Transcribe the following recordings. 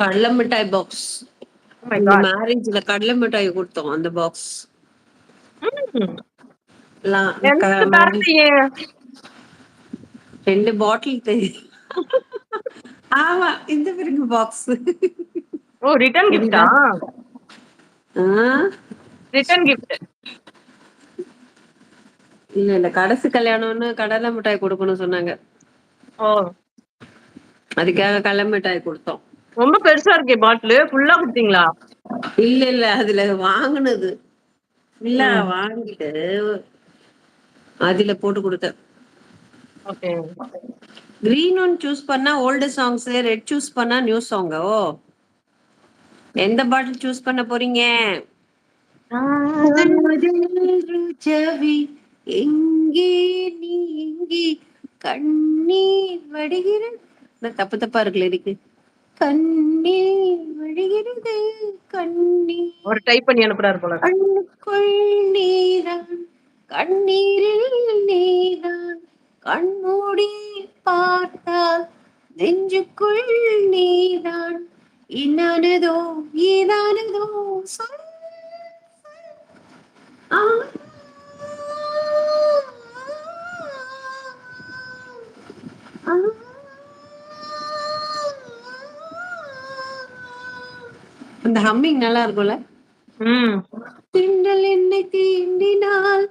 கடல மிட்டாய் box Oh. மேரேஜ்ல கடல மிட்டாய் கொடுத்தோம் அந்த பாக்ஸ். ரெண்டு பாட்டில் தெரியும் ஆமா இந்த பிறகு பாக்ஸ் ஓ ரிட்டர்ன் கிஃப்டா ரிட்டர்ன் கிஃப்ட் இல்ல இல்ல கடைசி கல்யாணம்னு கடலை மிட்டாய் கொடுக்கணும் சொன்னாங்க. ஓ. அதுக்காக கடலை மிட்டாய் கொடுத்தோம். ரொம்ப பெருசா இருக்கே பாட்டில். ஃபுல்லா கொடுத்தீங்களா? இல்ல இல்ல. அதுல வாங்குனது. இல்ல வாங்கிட்டு அதுல போட்டு கொடுத்தேன். ஓகே. கிரீன் ஒன் சூஸ் பண்ணா ஓல்டு சாங்ஸ் ரெட் சூஸ் பண்ணா நியூ சாங் ஓ? எந்த பாட்டில் சூஸ் பண்ண போறீங்க? ருச்சவி எங்கே நீ எங்கே கண்ணீர் வடிகிறது இந்த தப்பு தப்பா இருக்கு கண்ணீர் வடிகிறது கண்ணீர் ஒரு டைப் பண்ணி அனுப்புறாரு போல கண்ணுக்குள் நீதான் கண்ணீரில் நீதான் கண்மூடி பார்த்தால் நெஞ்சுக்குள் நீதான் இன்னானதோ ஏதானதோ சொல். ஆ. ஆ. அந்த ஹம்மிங் நல்லா இருக்கும்ல திண்டல் என்னை தீண்டினால்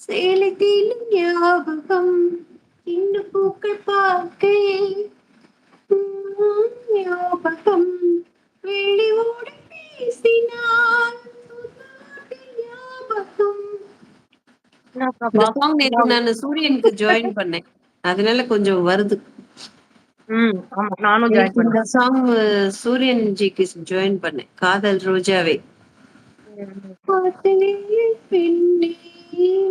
சேலை தீண்டும் ஞாபகம். இன்று பூக்கள் பார்க்கையில் உம், ஞாபகம். வெளி ஓடி பேசினால் ஞாபகம். இந்த சாங் நான் சூரியனுக்கு ஜாயின் பண்ணேன். அதனால கொஞ்சம் வருது. ம் ஆமா நானும் ஜாயின் இந்த பண்ணேன். சாங் சூரியன் ஜிக்கு ஜாயின் பண்ணேன். காதல் ரோஜாவே. காதலே பெண்ணே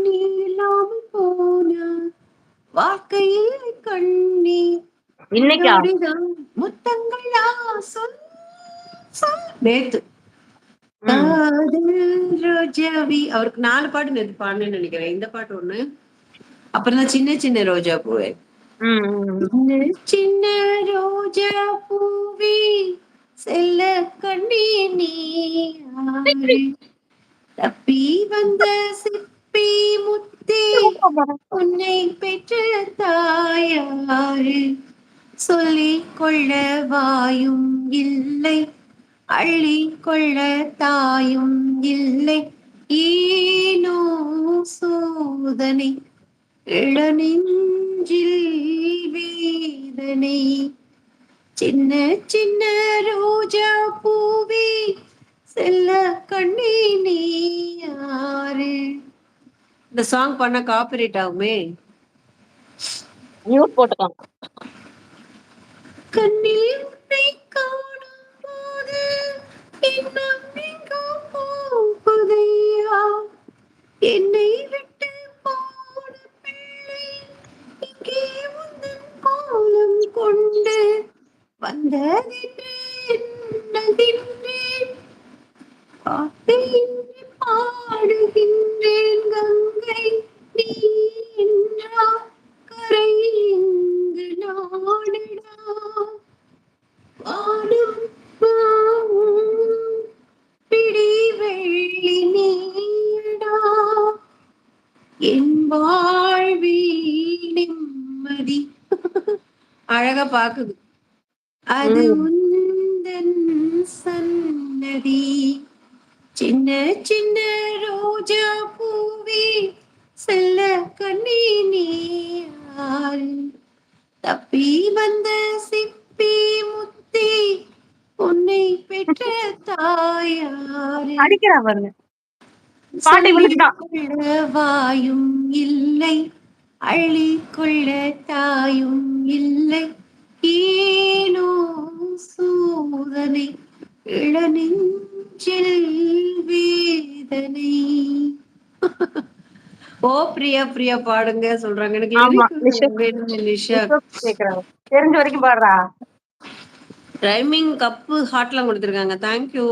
நீ இல்லாமல் போனா வாழ்க்கையில் கண்ணே. இன்னைக்கா? நொடிதான் முத்தங்களா சொல் சொல். நேத்து. ம். காதல் ரோஜாவி. அவருக்கு நாலு பாட்டு நேத்து பாடுனேன்னு நினைக்கிறேன். இந்த பாட்டு ஒண்ணு. அப்புறம் தான் சின்ன சின்ன ரோஜா பூவே. ம், ம், ம். சின்ன ரோஜா பூவி செல்ல கண்ணே நீ தப்பி வந்த சிப்பி முத்தே உன்னை பெற்ற தாயாரு சொல்லிக் கொள்ள வாயும் இல்லை அள்ளி கொள்ள தாயும் இல்லை. ஏனோ சோதனை இளநெஞ்சில் வேதனை. சின்ன சின்ன ரோஜா பூவே செல்ல கண்ணே யாரு? இந்த சாங் பண்ண காப்பிரைட் ஆகுமே? மியூட் போட்டுக்கோங்க கண்ணில் உன்னை காணும் போது. இன்னும் வந்ததென்று எண்ணுகின்றேன் பாடுகின்றேன் கங்கை நீ என்றா கரை இங்கு நாடடா வானம் வாவும் பிடி வெள்ளி நீடா என் வாழ்வி நிம்மதி அழகா பாக்குது அது. உந்தன் சன்னதி. சின்ன சின்ன ரோஜா பூவே செல்ல கண்ணே நீ யாரு தப்பி வந்த சிப்பி முத்தி உன்னை பெற்ற தாயாரு. அடிக்கிறா பாருங்க. வாயும் இல்லை அள்ளி கொள்ள தாயும் இல்லை. ஏனோ சோதனை இளநெஞ்சில் வேதனை. ஓ பிரியா பிரியா பாடுங்க சொல்றாங்க. எனக்கு நிஷா. தெரிஞ்ச வரைக்கும் பாடுறா. ரைமிங் கப்பு ஹார்ட்லாம் கொடுத்துருக்காங்க. தேங்க்யூ